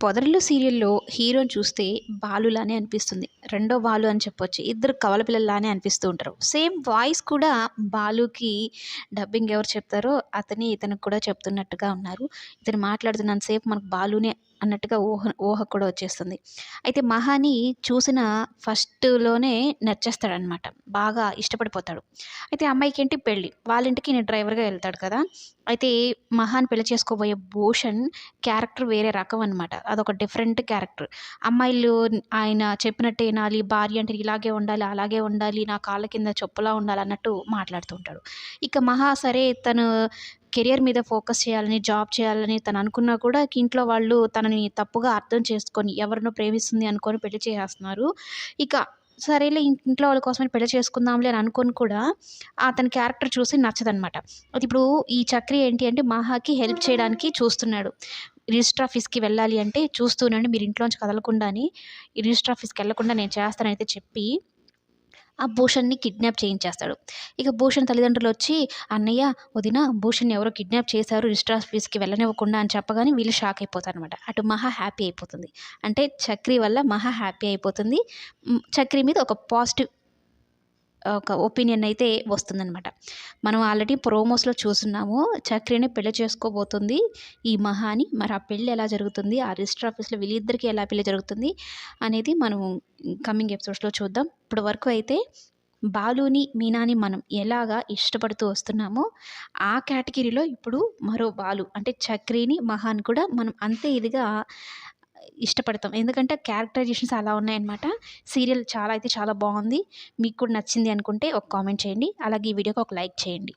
పొదరిల్లు సీరియల్‌లో హీరోని చూస్తే బాలులానే అనిపిస్తుంది. రెండో బాలు అని చెప్పొచ్చు. ఇద్దరు కవల పిల్లల్లానే అనిపిస్తూ ఉంటారు. సేమ్ వాయిస్ కూడా బాలుకి డబ్బింగ్ ఎవరు చెప్తారో అతని ఇతనికి కూడా చెప్తున్నట్టుగా ఉన్నారు. ఇతను మాట్లాడుతున్నంతసేపు మనకు బాలునే అన్నట్టుగా ఊహ ఊహ కూడా వచ్చేస్తుంది. అయితే మహాని చూసిన ఫస్ట్‌లోనే నచ్చేస్తాడనమాట. బాగా ఇష్టపడిపోతాడు. అయితే అమ్మాయికి ఏంటి పెళ్ళి వాళ్ళ ఇంటికి నేను డ్రైవర్‌గా వెళ్తాడు కదా! అయితే మహాని పెళ్ళి చేసుకోబోయే భూషణ్ క్యారెక్టర్ వేరే రకం అనమాట. అదొక డిఫరెంట్ క్యారెక్టర్. అమ్మాయిలు ఆయన చెప్పినట్టే వినాలి. భార్య అంటే ఇలాగే ఉండాలి, అలాగే ఉండాలి. నా కాళ్ళ కింద చెప్పులా ఉండాలి అన్నట్టు మాట్లాడుతూ ఉంటాడు. ఇక మహా సరే తను కెరియర్ మీద ఫోకస్ చేయాలని, జాబ్ చేయాలని తను అనుకున్నా కూడా ఇంట్లో వాళ్ళు తనని తప్పుగా అర్థం చేసుకొని ఎవరినో ప్రేమిస్తుంది అనుకొని పెళ్ళి చేసేస్తున్నారు. ఇక సరేలే ఇంట్లో వాళ్ళ కోసమని పెళ్ళి చేసుకుందాంలే అని అనుకొని కూడా అతని క్యారెక్టర్ చూసి నచ్చదనమాట. అది ఇప్పుడు ఈ చక్రి ఏంటి అంటే మహాకి హెల్ప్ చేయడానికి చూస్తున్నాడు. రిజిస్టర్ ఆఫీస్‌కి వెళ్ళాలి అంటే చూస్తూనండి మీరు ఇంట్లోంచి కదలకుండా అని రిజిస్టర్ ఆఫీస్‌కి వెళ్ళకుండా నేను చేస్తానైతే చెప్పి ఆ భూషణ్‌ని కిడ్నాప్ చేయించేస్తాడు. ఇక భూషణ్ తల్లిదండ్రులొచ్చి "అన్నయ్య, వదిన భూషణ్ ఎవరో కిడ్నాప్ చేశారు రిజిస్టర్ ఆఫీస్‌కి వెళ్ళనివ్వకుండా" అని చెప్పగానే వీళ్ళు షాక్ అయిపోతారనమాట. అటు మహా హ్యాపీ అయిపోతుంది. అంటే చక్రి వల్ల మహా హ్యాపీ అయిపోతుంది. చక్రి మీద ఒక పాజిటివ్ ఒక ఒపీనియన్ అయితే వస్తుందనమాట. మనం ఆల్రెడీ ప్రోమోస్‌లో చూస్తున్నాము చక్రిని పెళ్ళి చేసుకోబోతుంది ఈ మహాని మరి ఆ పెళ్ళి ఎలా జరుగుతుంది? ఆ రిజిస్టర్ ఆఫీస్‌లో వీళ్ళిద్దరికీ ఎలా పెళ్ళి జరుగుతుంది? అనేది మనం కమింగ్ ఎపిసోడ్స్‌లో చూద్దాం. ఇప్పటి వరకు అయితే బాలుని, మీనాని మనం ఎలాగా ఇష్టపడుతూ వస్తున్నామో ఆ కేటగిరీలో ఇప్పుడు మరో బాలు అంటే చక్రిని, మహాన్ కూడా మనం అంతే ఇదిగా ఇష్టపడతాం. ఎందుకంటే క్యారెక్టరైజేషన్స్ అలా ఉన్నాయన్నమాట. సీరియల్ చాలా అయితే చాలా బాగుంది మీకు కూడా నచ్చింది అనుకుంటే ఒక కామెంట్ చేయండి. అలాగే ఈ వీడియోకి ఒక లైక్ చేయండి.